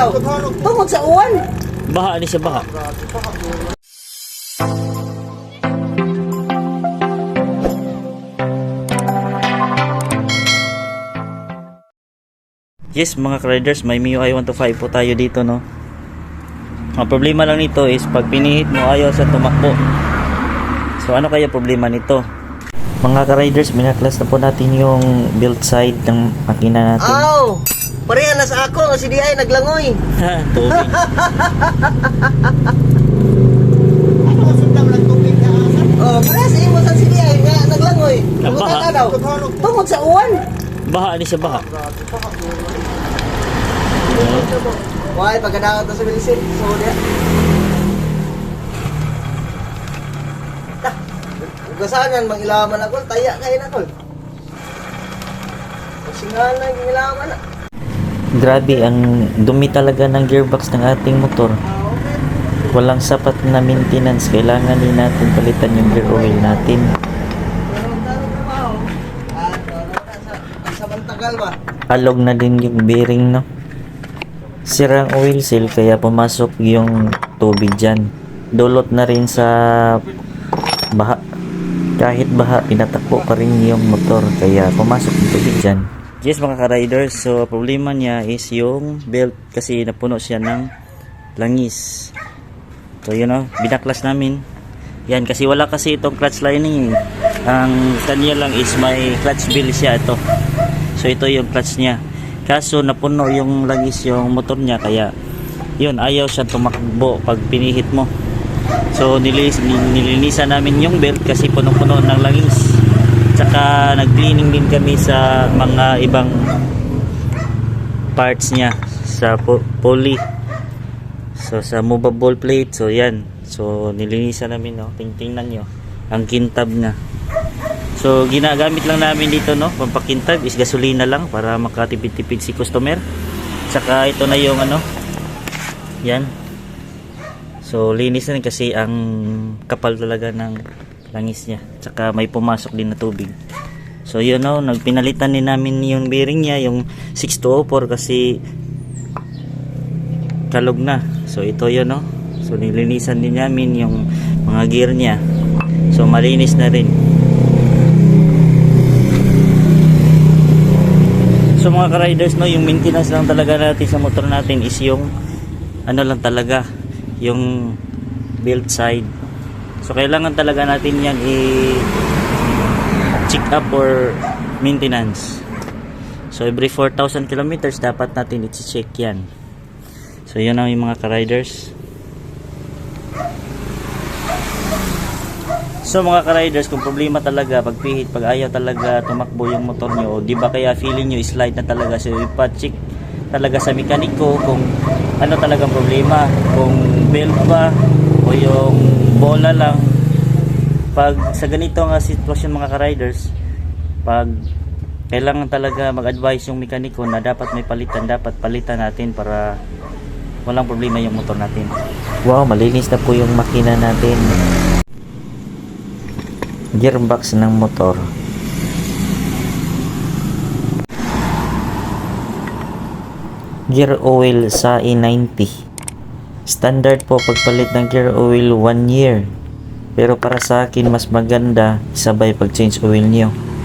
daw? Tungkol sa uwan. Baha ni siya baha. Yes mga riders, may MIUI 125 po tayo dito no. Ang problema lang nito is pag pinihit mo ayaw sa tumakbo. So ano kaya problema nito? Mga ka-riders, minaklas na po natin yung build side ng makina natin. Aw! Pareha na sa ako, si Di ay naglangoy. Tubig. Oh, pareha sa imo sa si Di nga naglangoy. Ang Tungkol baha. ka daw? Tungkol sa uwan. Baha ni siya baha. Why, pagkadaot na sa bilisin. So, diya. Ugasanan, mangilaman ako. Taya kayo na ko. Singalan na yung ilaman na. Grabe, ang dumi talaga ng gearbox ng ating motor. Walang sapat na maintenance. Kailangan din natin palitan yung gear oil natin. Alog na din yung bearing, no? Sirang oil seal, kaya pumasok yung tubig dyan. Dulot na rin sa baha. Kahit baha, pinatakbo pa rin yung motor. Kaya pumasok yung tubig dyan. Yes, mga ka-riders. So, problema niya is yung belt kasi napuno siya ng langis. So, yun know, binaklas namin. Yan, kasi wala kasi itong clutch lining. eh. Ang kanya lang is may clutch bill siya ito. So, ito yung clutch niya. Kaso, napuno yung langis yung motor niya. Kaya, yun, ayaw siya tumakbo pag pinihit mo. So, nilis, ni- nilinisan namin yung belt kasi puno-puno ng langis. Tsaka, nag-cleaning din kami sa mga ibang parts niya sa po- pulley. So sa movable plate, so yan. So nilinisan namin no. Tingtingnan nyo ang kintab niya. So ginagamit lang namin dito no, pampakintab is gasolina lang para makatipid-tipid si customer. Tsaka ito na yung ano. Yan. So linis na kasi ang kapal talaga ng langis niya. Tsaka may pumasok din na tubig. So yun no, nagpinalitan din namin yung bearing niya, yung 6204 kasi kalog na. So ito yun no. So nilinisan din namin yung mga gear niya. So malinis na rin. So mga ka-riders no, yung maintenance lang talaga natin sa motor natin is yung ano lang talaga, yung build side. So kailangan talaga natin yan i check up or maintenance. So every 4,000 kilometers dapat natin i-check yan. So yun ang mga ka-riders. So mga ka-riders, kung problema talaga, pag pihit, pag ayaw talaga tumakbo yung motor nyo, di ba kaya feeling nyo slide na talaga, so ipa-check talaga sa mekaniko kung ano talagang problema, kung belt ba o yung bola lang. Pag sa ganito nga sitwasyon mga ka-riders, pag kailangan talaga mag-advise yung mekaniko na dapat may palitan, dapat palitan natin para walang problema yung motor natin. Wow, malinis na po yung makina natin. Gearbox ng motor. Gear oil sa E90. Standard po pagpalit ng gear oil 1 year. Pero para sa akin mas maganda sabay pag change oil niyo.